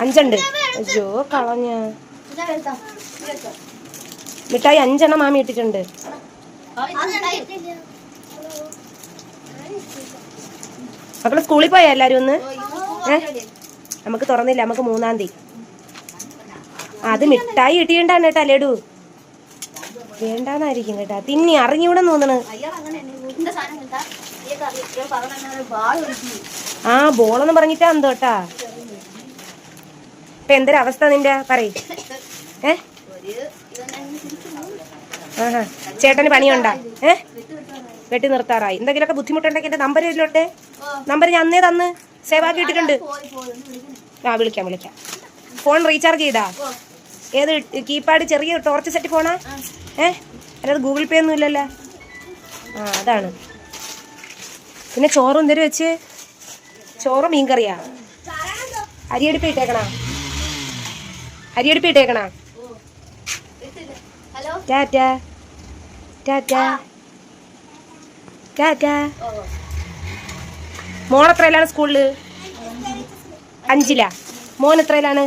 അഞ്ചുണ്ട്. അയ്യോ കളഞ്ഞ. മിഠായി അഞ്ചെണ്ണം മാമി ഇട്ടിട്ടുണ്ട്. മക്കൾ സ്കൂളിൽ പോയാ എല്ലാരും ഒന്ന്? ഏ? നമുക്ക് തുറന്നില്ല നമുക്ക് മൂന്നാം തീയതി. അത് മിഠായി ഇട്ടിണ്ടാണ് കേട്ടാ ലഡു. വേണ്ടാന്നായിരിക്കും കേട്ടാ. തിന്നി അറിഞ്ഞൂടെ തോന്നണ്. ആ ബോളെന്ന് പറഞ്ഞിട്ടാ എന്തോ കേട്ടാ? ഇപ്പൊ എന്തൊരു അവസ്ഥ നിന്റെ? പറയും. ഏ? ആഹാ. ചേട്ടന് പണിയുണ്ടാ? ഏ? വെട്ടി നിർത്താറായി. എന്തെങ്കിലുമൊക്കെ ബുദ്ധിമുട്ടുണ്ടെങ്കിൽ എന്റെ നമ്പർ ഇതിലോട്ടെ നമ്പർ ഞാൻ അന്നേ തന്ന് സേവാക്കി ഇട്ടിട്ടുണ്ട്. ആ വിളിക്കാം വിളിക്കാം. ഫോൺ റീചാർജ് ചെയ്താ? ഏത് കീപാഡ് ചെറിയ ടോർച്ച് സെറ്റ് ഫോണാ? ഏ? അല്ലാതെ ഗൂഗിൾ പേ ഒന്നും ഇല്ലല്ലോ. ആ അതാണ്. പിന്നെ ചോറും എന്തേലും വെച്ച്? ചോറും മീൻകറിയാ? അരിയടുപ്പ് ഇട്ടേക്കണാ? അരിയടുപ്പ് ഇട്ടേക്കണാ ടാറ്റ. ടാറ്റ. ടാറ്റ. മോൾ എത്രയിലാണ് സ്കൂളിൽ? അഞ്ചിലാ. മോൻ എത്രയിലാണ്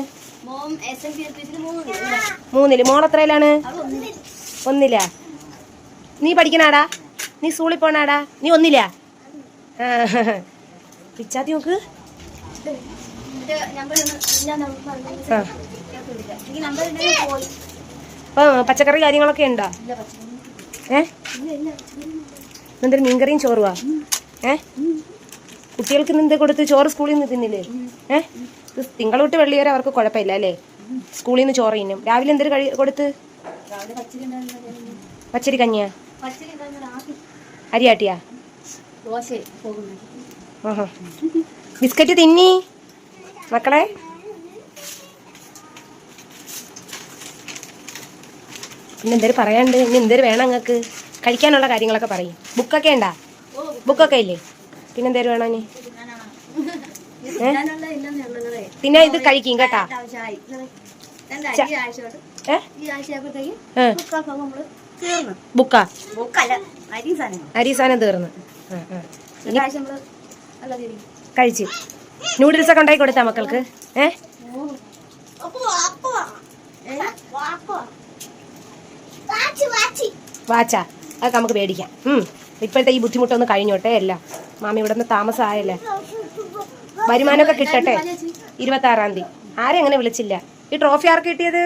മൂന്നിൽ. മോൾ എത്രയിലാണ് അവൾ ഒന്നിൽ ഒന്നില്ല നീ പഠിക്കണാടാ? നീ സ്കൂളിൽ പോണാടാ? നീ ഒന്നില്ല പിച്ചാത്തി നോക്ക്. ആ. അപ്പൊ പച്ചക്കറി കാര്യങ്ങളൊക്കെ ഉണ്ടോ? ഏ? എന്തൊരു മീൻകറിയും ചോറുവാ? ഏ? കുട്ടികൾക്ക് ഇന്ന് കൊടുത്ത് ചോറ് സ്കൂളിൽ നിന്ന് തിന്നില്ലേ? ഏ? ഇത് തിങ്കൾ തൊട്ട് വെള്ളി വരെ അവർക്ക് കുഴപ്പമില്ല അല്ലേ? സ്കൂളിൽ നിന്ന് ചോറ് തിന്നും. രാവിലെ എന്തൊരു കഴി കൊടുത്ത്? പച്ചരി കഞ്ഞിയാ? അരിയാട്ടിയാ? ആഹാ. ബിസ്ക്കറ്റ് തിന്നി? മക്കളെ? പിന്നെ എന്തേലും പറയാണ്ട് ഇനി എന്തേലും വേണം നിങ്ങൾക്ക് കഴിക്കാനുള്ള കാര്യങ്ങളൊക്കെ പറയും. ബുക്കൊക്കെ ഉണ്ടാ? ബുക്കൊക്കെ ഇല്ലേ? പിന്നെ എന്തേലും വേണോ ഇനി? പിന്നെ ഇത് കഴിക്കും കേട്ടാ. ബുക്കാ അരി സാധനം തീർന്നു. കഴിച്ച്. നൂഡിൽസ് ഒക്കെ ഉണ്ടാക്കി കൊടുത്താ മക്കൾക്ക്? ഏ? വാച്ചാ അതൊക്കെ നമുക്ക് മേടിക്കാം. ഇപ്പോഴത്തെ ഈ ബുദ്ധിമുട്ടൊന്ന് കഴിഞ്ഞോട്ടെ എല്ലാം. മാമി ഇവിടെ നിന്ന് താമസമായല്ലേ വരുമാനമൊക്കെ കിട്ടട്ടെ? ഇരുപത്തി ആറാം തീയതി. ആരും അങ്ങനെ വിളിച്ചില്ല? ഈ ട്രോഫി ആർക്ക് കിട്ടിയത്.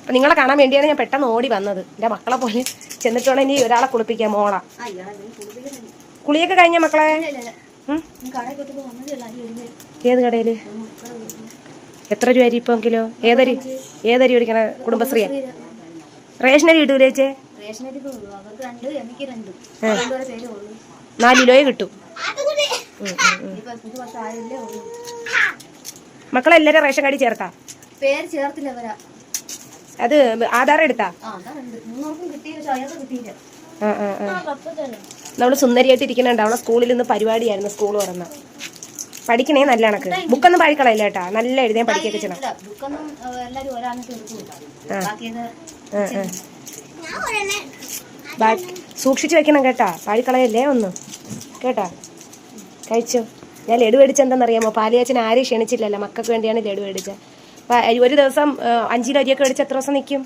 അപ്പൊ നിങ്ങളെ കാണാൻ വേണ്ടിയാണ് ഞാൻ പെട്ടെന്ന് ഓടി വന്നത്. എന്റെ മക്കളെ പോലെ ചെന്നിട്ട് വേണം ഇനി ഒരാളെ കുളിപ്പിക്കാൻ മോളാ. കുളിയൊക്കെ കഴിഞ്ഞ മക്കളെ? ഏത് കടയിൽ എത്ര രൂപ അരി ഇപ്പം കിലോ? ഏതരി? ഏതരി മേടിക്കണ കുടുംബശ്രീ റേഷൻ അരി കിട്ടൂലേ ചേച്ചേ? നാല് കിലോയെ കിട്ടും. മക്കളെല്ലാരും റേഷൻ കാർഡിൽ ചേർത്താ? പേര് ചേർത്തില്ല അത് ആധാർ എടുത്താ? നമ്മൾ സുന്ദരിയായിട്ട് ഇരിക്കുന്നുണ്ട്. അവളെ സ്കൂളിൽ നിന്ന് പരിപാടിയായിരുന്നു സ്കൂൾ തുറന്ന. പഠിക്കണേ നല്ല കണക്ക്. ബുക്കൊന്നും പാഴിക്കളയില്ല കേട്ടാ. നല്ല എഴുതാൻ പഠിക്കുകയൊക്കെ ചെയ്യണം. സൂക്ഷിച്ചു വെക്കണം കേട്ടാ. പാഴിക്കളയല്ലേ ഒന്ന്. കേട്ടാ? കഴിച്ചോ. ഞാൻ ലഡു മേടിച്ചെന്താണെന്നറിയാമോ പാലിയാച്ചൻ ആരെയും ക്ഷണിച്ചില്ലല്ലോ. മക്കൾക്ക് വേണ്ടിയാണ് ലഡു മേടിച്ചത് അപ്പൊ ഒരു ദിവസം അഞ്ചിലോ അരിയൊക്കെ മേടിച്ച് എത്ര ദിവസം നിൽക്കും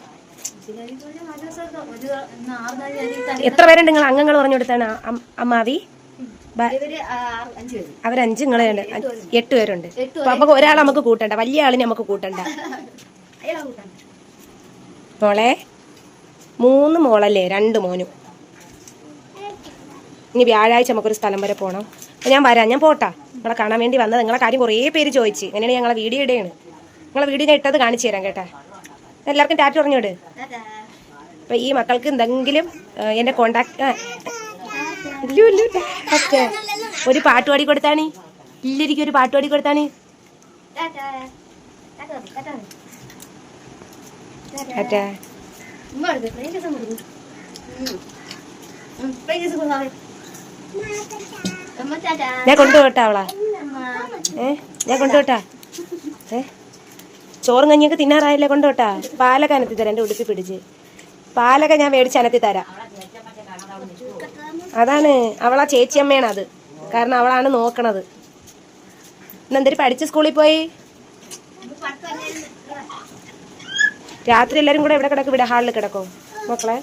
എത്ര പേരുണ്ട് നിങ്ങൾ അംഗങ്ങൾ പറഞ്ഞു കൊടുത്താണ്. അമ്മാവി? അവരഞ്ച് നിങ്ങളുണ്ട് എട്ട് പേരുണ്ട്. അപ്പൊ നമുക്ക് ഒരാൾ നമുക്ക് കൂട്ടണ്ട. വലിയ ആളിനെ നമുക്ക് കൂട്ടണ്ട. മോളെ മൂന്ന് മോളല്ലേ രണ്ട് മോനും. ഇനി വ്യാഴാഴ്ച നമുക്കൊരു സ്ഥലം വരെ പോകണം അപ്പൊ ഞാൻ വരാം. ഞാൻ പോട്ടാ. നിങ്ങളെ കാണാൻ വേണ്ടി വന്നത്. നിങ്ങളെ കാര്യം കുറേ പേര് ചോദിച്ച്. അങ്ങനെയാണ് ഞങ്ങളെ വീഡിയോ ഇടയാണ് നിങ്ങളെ വീഡിയോ ഞാൻ ഇട്ടത് കാണിച്ചു തരാം കേട്ടാ. എല്ലാവർക്കും ടാറ്റ് പറഞ്ഞോട്. അപ്പൊ ഈ മക്കൾക്ക് എന്തെങ്കിലും എന്റെ കോണ്ടാക്ട് ഒരു പാട്ട് പാടി കൊടുത്താണ്. ഇല്ലിരിക്കും ഒരു പാട്ട് പാടി കൊടുത്താണ്. ഞാൻ കൊണ്ടുപോട്ടാ അവളാ. ഏ? ഞാൻ കൊണ്ടുപോട്ടാ? ഏ? ചോറും കഞ്ഞിയൊക്കെ തിന്നാറായില്ലേ കൊണ്ടുപോട്ടാ? പാലൊക്കെ അനത്തി തരാം എന്റെ ഉടുപ്പി പിടിച്ച്. പാലൊക്കെ ഞാൻ മേടിച്ച് അനത്തി തരാം. അതാണ് അവളാ ചേച്ചിയമ്മയാണ് അത്. കാരണം അവളാണ് നോക്കണത്. എന്നെന്തൊരു പഠിച്ച സ്കൂളിൽ പോയി? രാത്രി എല്ലാരും കൂടെ എവിടെ കിടക്കും? ഇവിടെ ഹാളിൽ കിടക്കോ? മക്കളെ?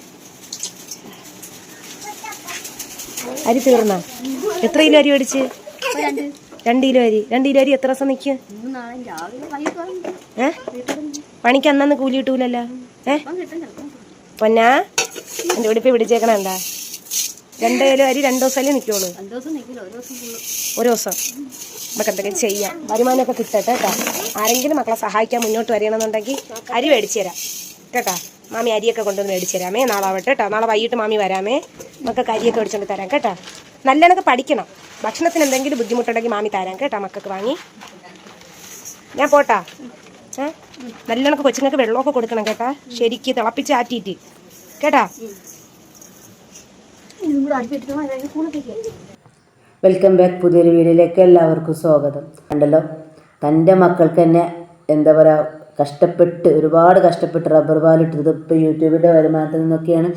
അരി തീർന്ന? എത്ര കിലോ അരി മേടിച്ച്? രണ്ട് കിലോ അരി. രണ്ട് കിലോ അരി എത്ര ദിവസം നിൽക്കും ഏഹ് പണിക്ക് അന്നു കൂലി കിട്ടൂലല്ലോ? ഏ? അപ്പം കിട്ടും ചിലപ്പം പൊന്നാ? എന്റെ ഉടുപ്പി പിടിച്ചേക്കണണ്ട രണ്ട് കിലോ അരി രണ്ട് ദിവസമല്ലേ നിൽക്കുള്ളൂ. ഒരു ദിവസം ഫുള്ള്. ഒരു ദിവസം. നമുക്ക് എന്തെങ്കിലും ചെയ്യാം. വരുമാനമൊക്കെ കിട്ടട്ടെ കേട്ടോ. ആരെങ്കിലും മക്കളെ സഹായിക്കാൻ മുന്നോട്ട് വരികയാണെന്നുണ്ടെങ്കിൽ അരി മേടിച്ചു തരാം. കേട്ടോ? മാമി അരിയൊക്കെ കൊണ്ടുവന്ന് മേടിച്ചു തരാമേ. നാളെ ആവട്ടെ കേട്ടോ. നാളെ വൈകിട്ട് മാമി വരാമേ. മക്കൾക്ക് അരിയൊക്കെ മേടിച്ചുകൊണ്ട് തരാം കേട്ടോ. നല്ലവണ്ണൊക്കെ പഠിക്കണം. ഭക്ഷണത്തിന് എന്തെങ്കിലും ബുദ്ധിമുട്ടുണ്ടെങ്കിൽ മാമി തരാം കേട്ടോ മക്കൾക്ക് വാങ്ങി. ഞാൻ പോട്ടാ. ഏ? നല്ലവണ്ണൊക്കെ കൊച്ചുങ്ങൾക്ക് വെള്ളമൊക്കെ കൊടുക്കണം കേട്ടാ. ശരിക്ക് തിളപ്പിച്ച് ആറ്റിയിട്ട്. കേട്ടാ? ഇതും വെൽക്കം ബാക്ക് പുതിയൊരു വീഡിയോയിലേക്ക് എല്ലാവർക്കും സ്വാഗതം. ഉണ്ടല്ലോ തന്റെ മക്കൾക്ക് തന്നെ എന്താ പറയുക കഷ്ടപ്പെട്ട് ഒരുപാട് കഷ്ടപ്പെട്ട് റബ്ബർ പാലിട്ടത് ഇപ്പോൾ യൂട്യൂബിന്റെ വരുമാനത്തിൽ നിന്നൊക്കെയാണ്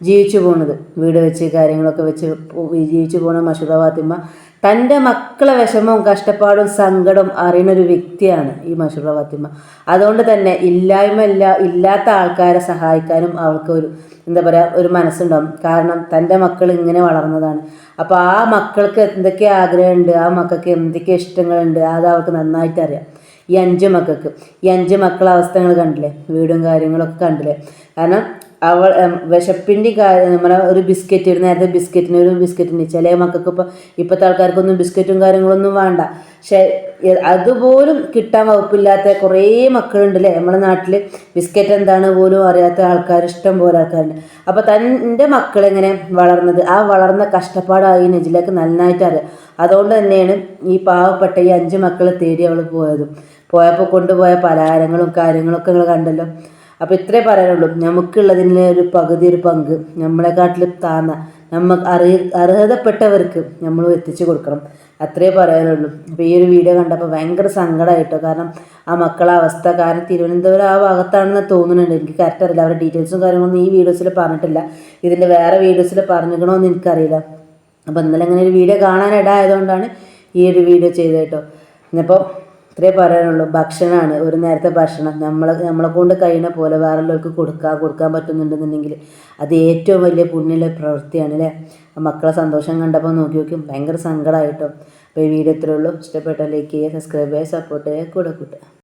ജീവിച്ചു പോകുന്നത്. വീട് വെച്ച് കാര്യങ്ങളൊക്കെ വെച്ച് ജീവിച്ചു പോകുന്ന മഷൂറ ഫാത്തിമ തന്റെ മക്കളെ വിഷമവും കഷ്ടപ്പാടും സങ്കടവും അറിയുന്ന ഒരു വ്യക്തിയാണ് ഈ മഷൂറ ഫാത്തിമ അതുകൊണ്ട് തന്നെ ഇല്ലായ്മ ഇല്ല ഇല്ലാത്ത ആൾക്കാരെ സഹായിക്കാനും അവൾക്ക് ഒരു എന്താ പറയുക ഒരു മനസ്സുണ്ടാവും. കാരണം തന്റെ മക്കൾ ഇങ്ങനെ വളർന്നതാണ്. അപ്പോൾ ആ മക്കൾക്ക് എന്തൊക്കെ ആഗ്രഹമുണ്ട് ആ മക്കൾക്ക് എന്തൊക്കെ ഇഷ്ടങ്ങളുണ്ട് അത് അവൾക്ക് നന്നായിട്ട് അറിയാം. ഈ അഞ്ച് മക്കൾക്ക് ഈ അഞ്ച് മക്കളെ അവസ്ഥകൾ കണ്ടില്ലേ? വീടും കാര്യങ്ങളൊക്കെ കണ്ടില്ലേ? കാരണം അവൾ വിശപ്പിന്റെ കാര്യം നമ്മളെ ഒരു ബിസ്ക്കറ്റ് ഒരു നേരത്തെ ബിസ്ക്കറ്റിന് ഒരു ബിസ്ക്കറ്റിന് ചില മക്കൾക്ക് ഇപ്പോൾ ഇപ്പോഴത്തെ ആൾക്കാർക്കൊന്നും ബിസ്ക്കറ്റും കാര്യങ്ങളൊന്നും വേണ്ട. പക്ഷേ അതുപോലും കിട്ടാൻ വകുപ്പില്ലാത്ത കുറേ മക്കളുണ്ടല്ലേ? നമ്മുടെ നാട്ടിൽ ബിസ്ക്കറ്റ് എന്താണ് പോലും അറിയാത്ത ആൾക്കാർ ഇഷ്ടം പോലെ ആൾക്കാരുണ്ട്. അപ്പോൾ തന്റെ മക്കളെങ്ങനെ വളർന്നത്? ആ വളർന്ന കഷ്ടപ്പാടായി നെജിലേക്ക് നന്നായിട്ട് അറിയാം. അതുകൊണ്ട് തന്നെയാണ് ഈ പാവപ്പെട്ട ഈ അഞ്ച് മക്കളെ തേടി അവൾ പോയത്. പോയപ്പോൾ കൊണ്ടുപോയ പലഹാരങ്ങളും കാര്യങ്ങളൊക്കെ നിങ്ങൾ കണ്ടല്ലോ. അപ്പോൾ ഇത്രേ പറയാനുള്ളൂ. നമുക്കുള്ളതിന്റെ ഒരു പകുതി ഒരു പങ്ക് നമ്മളെക്കാട്ടിലും താന്ന നമ്മൾ അറിയ അർഹതപ്പെട്ടവർക്ക് നമ്മൾ എത്തിച്ചു കൊടുക്കണം. അത്രേ പറയാനുള്ളൂ. അപ്പോൾ ഈ ഒരു വീഡിയോ കണ്ടപ്പോൾ ഭയങ്കര സങ്കടമായിട്ടോ കാരണം ആ മക്കളെ അവസ്ഥ കാരണം തിരുവനന്തപുരം ആ ഭാഗത്താണെന്ന് തോന്നുന്നുണ്ട്. എനിക്ക് കറക്റ്റ് അറിയില്ല. അവരുടെ ഡീറ്റെയിൽസും കാര്യങ്ങളൊന്നും ഈ വീഡിയോസിൽ പറഞ്ഞിട്ടില്ല. ഇതിന്റെ വേറെ വീഡിയോസിൽ പറഞ്ഞിരിക്കണമെന്ന് എനിക്കറിയില്ല. അപ്പോൾ ഇന്നലെ ഇങ്ങനെ ഒരു വീഡിയോ കാണാനിടായതുകൊണ്ടാണ് ഈ ഒരു വീഡിയോ ചെയ്തേട്ടോ ഇന്നിപ്പോൾ ഇത്രേ പറയാനുള്ളൂ. ഭക്ഷണമാണ് ഒരു നേരത്തെ ഭക്ഷണം. നമ്മളെ നമ്മളെ കൊണ്ട് കഴിയുന്ന പോലെ വേറെല്ലാവർക്ക് കൊടുക്കാൻ കൊടുക്കാൻ പറ്റുന്നുണ്ടെന്നുണ്ടെങ്കിൽ അത് ഏറ്റവും വലിയ പുണ്യമുള്ള പ്രവൃത്തിയാണ് അല്ലേ? മക്കളെ സന്തോഷം കണ്ടപ്പോൾ നോക്കി നോക്കും ഭയങ്കര സങ്കടമായിട്ടോ. അപ്പോൾ ഈ വീഡിയോ ഇത്രയുള്ളൂ ഇഷ്ടപ്പെട്ട ലൈക്ക് ചെയ്യുക സബ്സ്ക്രൈബ് ചെയ്യുക സപ്പോർട്ട് ചെയ്യുക. കൂടെ കൂട്ടുക.